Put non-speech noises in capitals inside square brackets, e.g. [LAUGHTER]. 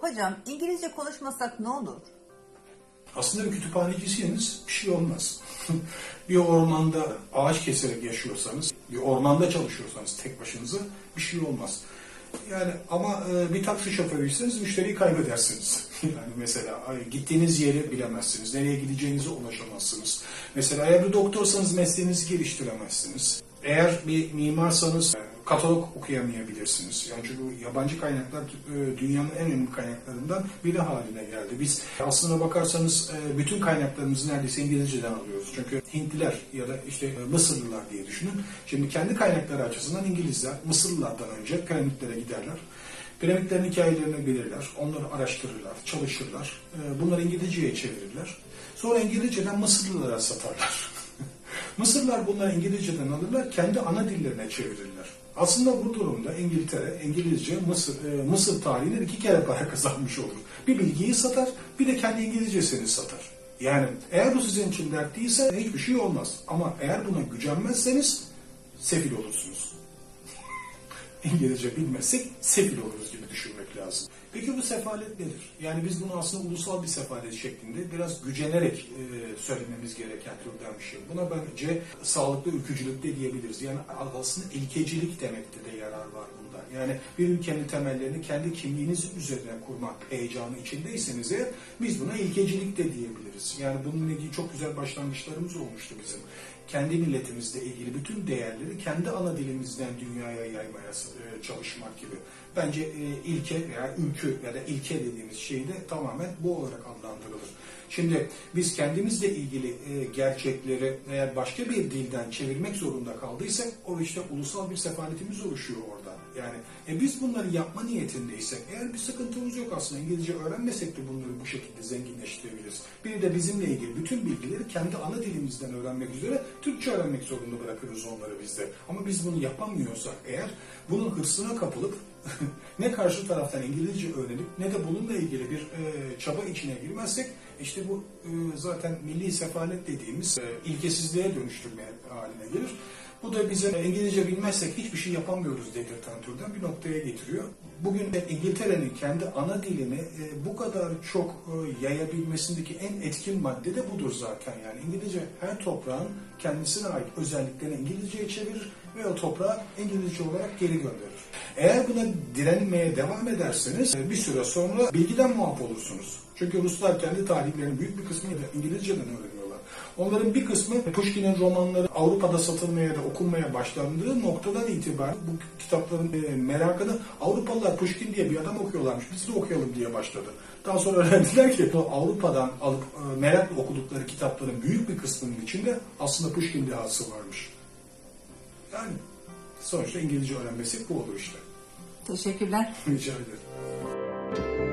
Hocam İngilizce konuşmasak ne olur? Aslında bir kütüphaneciyseniz bir şey olmaz. [LAUGHS] bir ormanda ağaç keserek yaşıyorsanız, bir ormanda çalışıyorsanız tek başınıza bir şey olmaz. Yani ama e, bir taksi şoförüyseniz müşteriyi kaybedersiniz. [LAUGHS] Yani mesela gittiğiniz yeri bilemezsiniz, nereye gideceğinize ulaşamazsınız. Mesela eğer bir doktorsanız mesleğinizi geliştiremezsiniz. Eğer bir mimarsanız katalog okuyamayabilirsiniz. Yani çünkü yabancı kaynaklar e, dünyanın en önemli kaynaklarından biri haline geldi. Biz aslına bakarsanız e, bütün kaynaklarımızı neredeyse İngilizceden alıyoruz. Çünkü Hintliler ya da işte e, Mısırlılar diye düşünün. Şimdi kendi kaynakları açısından İngilizler Mısırlılardan önce piramitlere giderler. Piramitlerin hikayelerini bilirler, onları araştırırlar, çalışırlar. Bunları İngilizceye çevirirler. Sonra İngilizceden Mısırlılara satarlar. Mısırlar bunları İngilizceden alırlar, kendi ana dillerine çevirirler. Aslında bu durumda İngiltere, İngilizce, Mısır, e, Mısır tarihinden iki kere para [LAUGHS] kazanmış olur. Bir bilgiyi satar, bir de kendi İngilizcesini satar. Yani eğer bu sizin için dert değilse hiçbir şey olmaz. Ama eğer buna gücenmezseniz sefil olursunuz. İngilizce bilmezsek sefil oluruz gibi düşünmek lazım. Peki bu sefalet nedir? Yani biz bunu aslında ulusal bir sefalet şeklinde biraz gücenerek e, söylememiz gereken türden bir şey. Buna bence sağlıklı ülkücülük de diyebiliriz. Yani aslında ilkecilik demekte de yarar var bunda. Yani bir ülkenin temellerini kendi kimliğiniz üzerine kurmak heyecanı içindeyseniz eğer biz buna ilkecilik de diyebiliriz. Yani bununla ilgili çok güzel başlangıçlarımız olmuştu bizim kendi milletimizle ilgili bütün değerleri kendi ana dilimizden dünyaya yaymaya e, çalışmak gibi. Bence e, ilke veya ülkü ya da ilke dediğimiz şey de tamamen bu olarak adlandırılır. Şimdi biz kendimizle ilgili e, gerçekleri eğer başka bir dilden çevirmek zorunda kaldıysak o işte ulusal bir sefaletimiz oluşuyor orada. Yani e, biz bunları yapma niyetindeysek eğer bir sıkıntımız yok aslında İngilizce öğrenmesek de bunları bu şekilde zenginleştirebiliriz. Bir de bizimle ilgili bütün bilgileri kendi ana dilimizden öğrenmek üzere Türkçe öğrenmek zorunda bırakırız onları bizde. Ama biz bunu yapamıyorsak eğer bunun hırsına kapılıp [LAUGHS] ne karşı taraftan İngilizce öğrenip ne de bununla ilgili bir e, çaba içine girmezsek işte bu e, zaten milli sefalet dediğimiz e, ilkesizliğe dönüştürme haline gelir. Bu da bize İngilizce bilmezsek hiçbir şey yapamıyoruz dedirten türden bir noktaya getiriyor. Bugün İngiltere'nin kendi ana dilini e, bu kadar çok e, yayabilmesindeki en etkin madde de budur zaten. Yani İngilizce her toprağın kendisine ait özelliklerini İngilizceye çevirir ve o toprağı İngilizce olarak geri gönderir. Eğer buna direnmeye devam ederseniz e, bir süre sonra bilgiden muaf olursunuz. Çünkü Ruslar kendi tarihlerinin büyük bir kısmını da İngilizceden öğreniyorlar. Onların bir kısmı Pushkin'in romanları Avrupa'da satılmaya da okunmaya başlandığı noktadan itibaren bu kitapların e, merakını Avrupalılar Pushkin diye bir adam okuyorlarmış. Biz de okuyalım diye başladı. Daha sonra [LAUGHS] öğrendiler ki o Avrupa'dan alıp e, merakla okudukları kitapların büyük bir kısmının içinde aslında Pushkin dehası varmış. Yani sonuçta İngilizce öğrenmesi bu olur işte. Teşekkürler. Rica ederim.